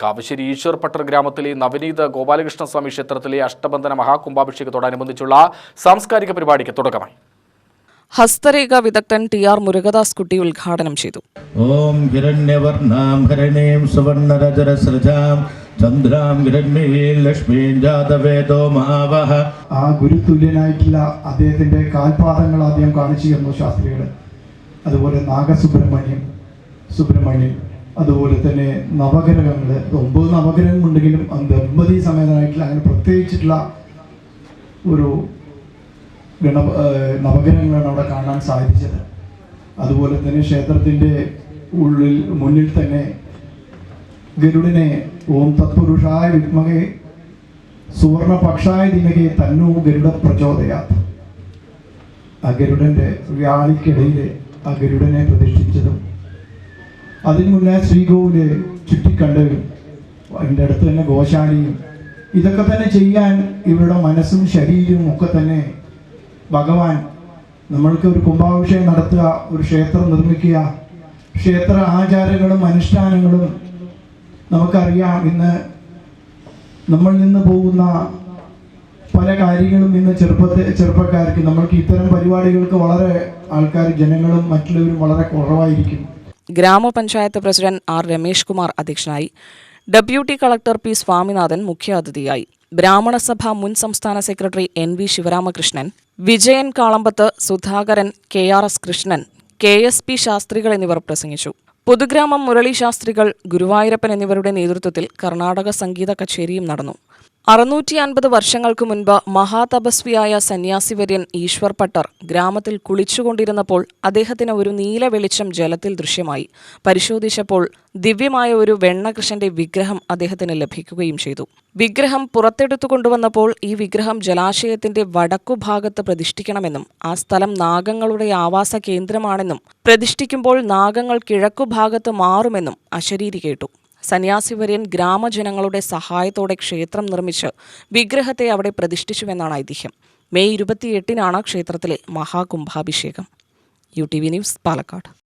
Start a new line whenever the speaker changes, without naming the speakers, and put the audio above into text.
കാവശ്ശേരി ഈശ്വർ പട്ടർ ഗ്രാമത്തിലെ നവനീത ഗോപാലകൃഷ്ണസ്വാമി ക്ഷേത്രത്തിലെ അഷ്ടബന്ധന മഹാകുംഭാഭിഷേകത്തോടനുബന്ധിച്ചുള്ള സാംസ്കാരിക പരിപാടിക്ക് തുടക്കമായി.
ഹസ്തരേഖ വിദഗ്ധൻ ടി ആർ മുരുകദാസ് കുട്ടി ഉദ്ഘാടനം ചെയ്തു.
ഓം ഹിരണ്യവർണാം ഹരണേം സുവർണരജരസൃജാം ചന്ദ്രാം ഹിരണ്യേ ലക്ഷ്മീം ജാതവേദോ മഹാവഹ
ആ ഗുരുതുല്യനായിട്ടുള്ള അദ്ദേഹത്തിന്റെ കാൽപാദങ്ങൾ ആദ്യം കാണിച്ചു തന്നു ശാസ്ത്രികൾ അതുപോലെ നാഗസുബ്രഹ്മണ്യം സുബ്രഹ്മണ്യം അതുപോലെ തന്നെ നവഗ്രഹങ്ങൾ ഒമ്പത് നവഗ്രഹം ഉണ്ടെങ്കിലും ദമ്പതി സമേതനായിട്ടുള്ള അങ്ങനെ പ്രത്യേകിച്ചിട്ടുള്ള ഒരു ഗണ നവഗ്രഹങ്ങളാണ് അവിടെ കാണാൻ സാധിച്ചത്. അതുപോലെ തന്നെ ക്ഷേത്രത്തിന്റെ ഉള്ളിൽ മുന്നിൽ തന്നെ ഗരുഡിനെ ഓം തത്പുരുഷായ വിദ്മകെ സുവർണ പക്ഷായ ദിനകെ തന്നു ഗരുഡ പ്രചോദയാത്. ആ ഗരുഡന്റെ വ്യാളിക്കിടയിൽ ആ ഗരുഡനെ പ്രതിഷ്ഠിച്ചതും അതിനു മുന്നേ ശ്രീകോവിൽ ചുറ്റിക്കണ്ട്. അതിന്റെ അടുത്ത് തന്നെ ഗോശാലയും. ഇതൊക്കെ തന്നെ ചെയ്യാൻ ഇവരുടെ മനസ്സും ശരീരവും ഒക്കെ തന്നെ ഭഗവാൻ നമ്മൾക്ക് ഒരു കുംഭാഭിഷേകം നടത്തുക ഒരു ക്ഷേത്രം നിർമ്മിക്കുക ക്ഷേത്ര ആചാരങ്ങളും അനുഷ്ഠാനങ്ങളും നമുക്കറിയാം. ഇന്ന് നമ്മൾ നിന്ന് പോകുന്ന പല കാര്യങ്ങളും ഇന്ന് ചെറുപ്പത്തെ ചെറുപ്പക്കാർക്ക് നമ്മൾക്ക് ഇത്തരം പരിപാടികൾക്ക് വളരെ ആൾക്കാർ ജനങ്ങളും മറ്റുള്ളവരും വളരെ കുറവായിരിക്കും.
ഗ്രാമപഞ്ചായത്ത് പ്രസിഡന്റ് ആർ രമേഷ് കുമാർ അധ്യക്ഷനായി ഡെപ്യൂട്ടി കളക്ടർ പി സ്വാമിനാഥൻ മുഖ്യാതിഥിയായി. ബ്രാഹ്മണസഭ മുൻ സംസ്ഥാന secretary N V Sivaramakrishnan Vijayan Kalampath Sudhakaran K R S Krishnan K S P Sastrikal എന്നിവർ പ്രസംഗിച്ചു. പുതുഗ്രാമം മുരളി ശാസ്ത്രികൾ ഗുരുവായൂരപ്പൻ എന്നിവരുടെ നേതൃത്വത്തിൽ കർണാടക സംഗീത കച്ചേരിയും നടന്നു. അറുന്നൂറ്റി അൻപത് വർഷങ്ങൾക്ക് മുൻപ് മഹാതപസ്വിയായ സന്യാസിവര്യൻ ഈശ്വർ പട്ടർ ഗ്രാമത്തിൽ കുളിച്ചുകൊണ്ടിരുന്നപ്പോൾ അദ്ദേഹത്തിന് ഒരു നീല വെളിച്ചം ജലത്തിൽ ദൃശ്യമായി. പരിശോധിച്ചപ്പോൾ ദിവ്യമായ ഒരു വെണ്ണകൃഷ്ണന്റെ വിഗ്രഹം അദ്ദേഹത്തിന് ലഭിക്കുകയും ചെയ്തു. വിഗ്രഹം പുറത്തെടുത്തു കൊണ്ടുവന്നപ്പോൾ ഈ വിഗ്രഹം ജലാശയത്തിന്റെ വടക്കുഭാഗത്ത് പ്രതിഷ്ഠിക്കണമെന്നും ആ സ്ഥലം നാഗങ്ങളുടെ ആവാസ കേന്ദ്രമാണെന്നും പ്രതിഷ്ഠിക്കുമ്പോൾ നാഗങ്ങൾ കിഴക്കുഭാഗത്ത് മാറുമെന്നും അശരീരി കേട്ടു. സന്യാസിവര്യൻ ഗ്രാമജനങ്ങളുടെ സഹായത്തോടെ ക്ഷേത്രം നിർമ്മിച്ച് വിഗ്രഹത്തെ അവിടെ പ്രതിഷ്ഠിച്ചുവെന്നാണ് ഐതിഹ്യം. മെയ് ഇരുപത്തിയെട്ടിനാണ് ക്ഷേത്രത്തിലെ മഹാകുംഭാഭിഷേകം. U T V news Palakkad.